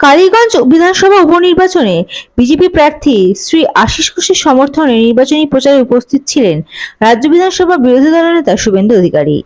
কালীগঞ্জ বিধানসভা উপনির্বাচনে বিজেপি প্রার্থী শ্রী আশিস ঘোষের সমর্থনে নির্বাচনী প্রচারে উপস্থিত ছিলেন রাজ্য বিধানসভা বিরোধী দলনেতা শুভেন্দু অধিকারী।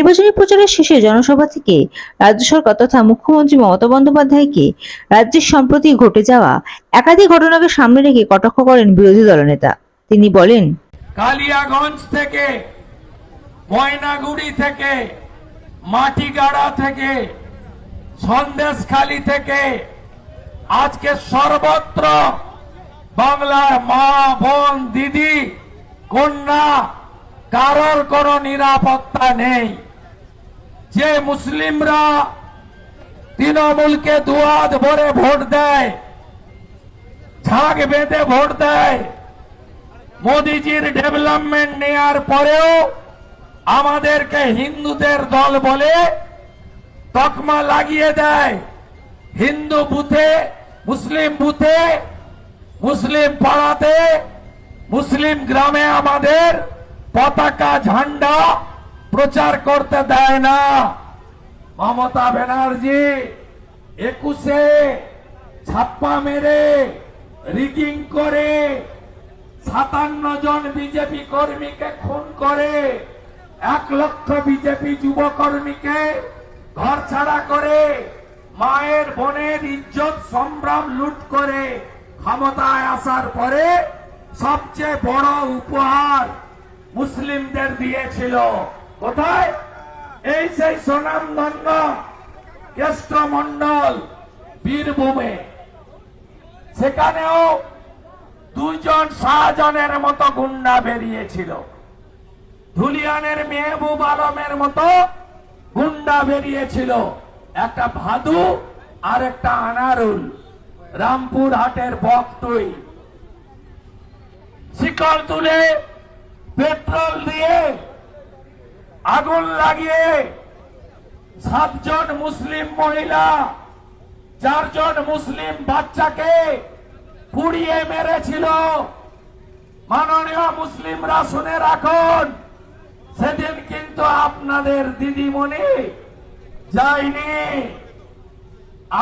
নির্বাচনী প্রচারের শেষে জনসভা থেকে রাজ্য সরকার তথা মুখ্যমন্ত্রী মমতা বন্দ্যোপাধ্যায়কে রাজ্যের সম্প্রতি ঘটে যাওয়া একাধিক ঘটনাকে সামনে রেখে কটাক্ষ করেন বিরোধী দলনেতা তিনি বলেন, কালিয়াগঞ্জ থেকে, ময়নাগুড়ি থেকে, মাটিগাড়া থেকে, সন্দেশখালি থেকে, আজকে সর্বত্র বাংলার মা, বোন, দিদি, কন্যা, কারোর কোনো নিরাপত্তা নেই। যে মুসলিমরা তৃণমূলকে দুয়াদ ভরে ভোট দেয় ঝাঁক বেঁধে ভোট দেয় মোদিজির ডেভেলপমেন্ট নেয়ার পরেও আমাদেরকে হিন্দুদের দল বলে তকমা লাগিয়ে দেয় হিন্দু বুথে মুসলিম বুথে মুসলিম পাড়াতে মুসলিম গ্রামে আমাদের পতাকা ঝান্ডা প্রচার করতে দেয় না। মমতা ব্যানার্জি একুশে ছাপ্পা মেরে রিগিং করে সাতান্ন জন বিজেপি কর্মীকে খুন করে, এক লক্ষ বিজেপি যুব কর্মীকে ঘর ছাড়া করে, মায়ের বোনের ইজ্জত সম্ভ্রম লুট করে ক্ষমতায় আসার পরে সবচেয়ে বড় উপহার মুসলিমদের দিয়েছিল। কোথায়? এই সেই সুনামধন্য কেষ্টমন্ডল বীরভূমে। সেখানেও দুইজন শাহজনের মতো গুন্ডা বেরিয়েছিল। ধুলিয়ানের মেহবুব আলমের মতো গুন্ডা বেরিয়েছিল। একটা ভাদু আর একটা আনারুল, রামপুর হাটের বক্তই শিকল তুলে পেট্রোল দিয়ে আগুন লাগিয়ে সাতজন মুসলিম মহিলা, চারজন মুসলিম বাচ্চাকে পুড়িয়ে মেরেছিল। মাননীয় মুসলিমরা শুনে রাখুন, সেদিন কিন্তু আপনাদের দিদিমণি যায়নি।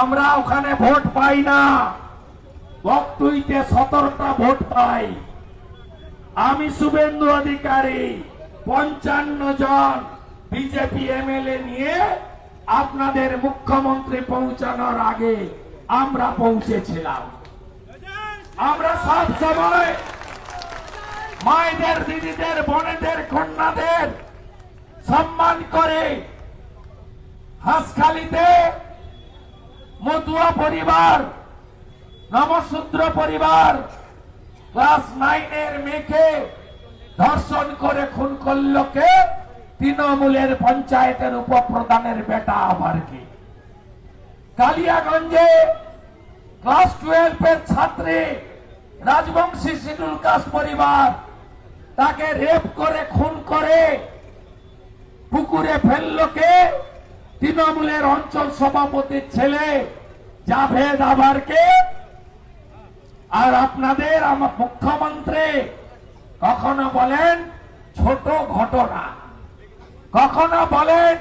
আমরা ওখানে ভোট পাই না বক্তুইতে সতেরোটা ভোট পাই। আমি শুভেন্দু অধিকারী। পঞ্চান্ন জন বিজেপি এমএলএ নিয়ে আপনাদের মুখ্যমন্ত্রী পৌঁছানোর আগে আমরা পৌঁছেছিলাম। আমরা সব সময় মায়েদের, দিদিদের, বোনেদের, কন্যাদের সম্মান করে হাসখালিতে মতুয়া পরিবার নবশূদ্র পরিবার, ক্লাস নাইনের মেয়েকে ধর্ষণ করে খুন করল কে? তৃণমূলের পঞ্চায়েতের উপপ্রধানের বেটা আবার কি কালিয়াগঞ্জে ক্লাস টুয়েলভ এর ছাত্রী রাজবংশী শিডুল কাস্ট পরিবার তাকে রেপ করে, খুন করে, পুকুরে ফেলল কে? তৃণমূলের অঞ্চল সভাপতির ছেলে জাভেদ আবারকে। আর আপনাদের আমার মুখ্যমন্ত্রী কখনো বলেন ছোট ঘটনা। কখনো বলেন,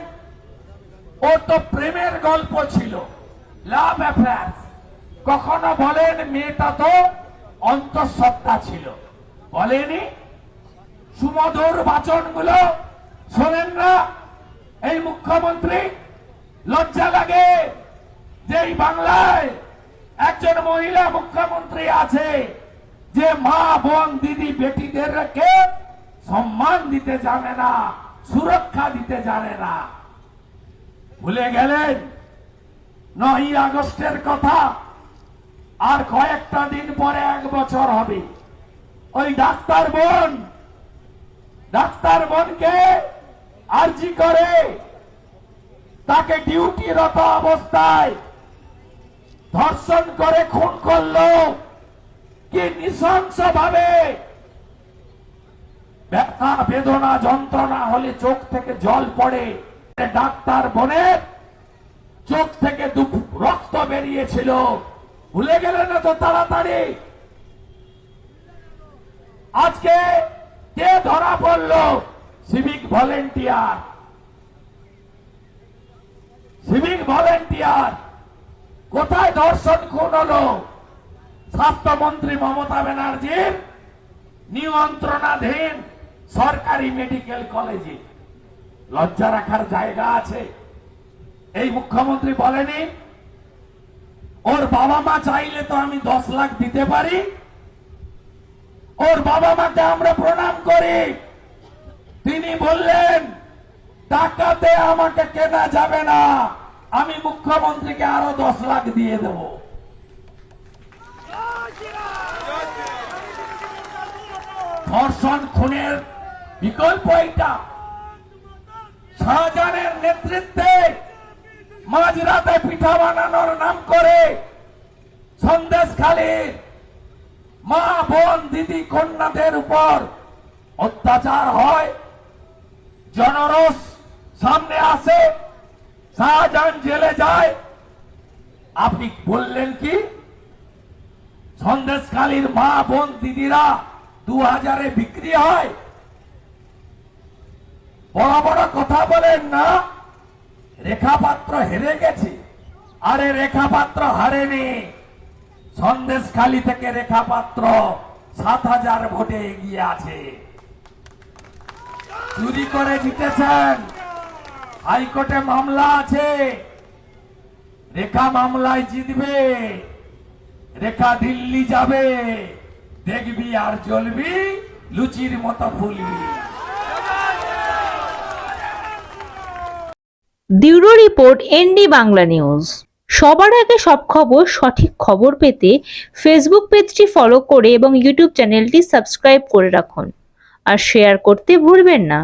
ও তো প্রেমের গল্প ছিল লাভ অ্যাফেয়ার্স কখনো বলেন, মেয়েটা তো অন্তঃসত্ত্বা ছিল। বলেনি? সুমধুর বাচনগুলো শোনেন না? এই মুখ্যমন্ত্রী, লজ্জা লাগে যে বাংলায় একজন মহিলা মুখ্যমন্ত্রী আছে। যে মা বোন দিদি বেটিদেরকে সম্মান দিতে জানে না, সুরক্ষা দিতে জানে না। ভুলে গেলেন? নয় আগস্টের কথা। আর কয়েকটা দিন পরে এক বছর হবে। ওই ডাক্তার বোন, ডাক্তার বোনকে আর্জি করে তাকে ডিউটিরত অবস্থায় ধর্ষণ করে খুন করল। কি নৃশংস ভাবে ব্যথা, বেদনা, যন্ত্রণা হলে চোখ থেকে জল পড়ে। ডাক্তার বোনের চোখ থেকে রক্ত বেরিয়েছিল। ভুলে গেলেন তো তাড়াতাড়ি। আজকে কে ধরা পড়ল? Civic volunteer. Civic volunteer. কোথায় ধর্ষণ খুন হলো? স্বাস্থ্যমন্ত্রী মমতা ব্যানার্জির নিয়ন্ত্রণাধীন সরকারি মেডিকেল কলেজে। লজ্জা রাখার জায়গা আছে। এই মুখ্যমন্ত্রী বলেনি, ওর বাবা মা চাইলে তো আমি দশ লাখ দিতে পারি। ওর বাবা মাকে আমরা প্রণাম করি। তিনি বললেন, টাকাতে আমাকে কেনা যাবে না। আমি মুখ্যমন্ত্রীকে আরও দশ লাখ দিয়ে দেব। ধর্ষণ খুনের বিকল্প এইটা। শাহজাহানের নেতৃত্বে মাঝরাতে পিঠা বানানোর নাম করে সন্দেশ মা, বোন, দিদি, কন্যাদের উপর অত্যাচার হয়। জনরস সামনে আসে। শাহজাহান জেলে যায়। আপনি বললেন কি? সন্দেশখালীর মা, বোন, দিদিরা দু হাজারে বিক্রি হয়। বড় বড় কথা বলেন না। রেখাপাত্র হেরে গেছে। আরে রেখাপাত্র হারেনি। সন্দেশখালী থেকে রেখাপাত্র সাত হাজার ভোটে এগিয়ে আছে। চুরি করে জিতেছেন। হাইকোর্টে মামলা আছে। রেখা মামলায় জিতবে। রেখা দিল্লি যাবে। দেখবি আর জ্বলবি লুচির মতো ফুলবি। Bureau report, ND Bangla news. সবার আগে সব খবর, সঠিক খবর পেতে ফেসবুক পেজটি ফলো করে এবং ইউটিউব চ্যানেলটি সাবস্ক্রাইব করে রাখুন। আর শেয়ার করতে ভুলবেন না।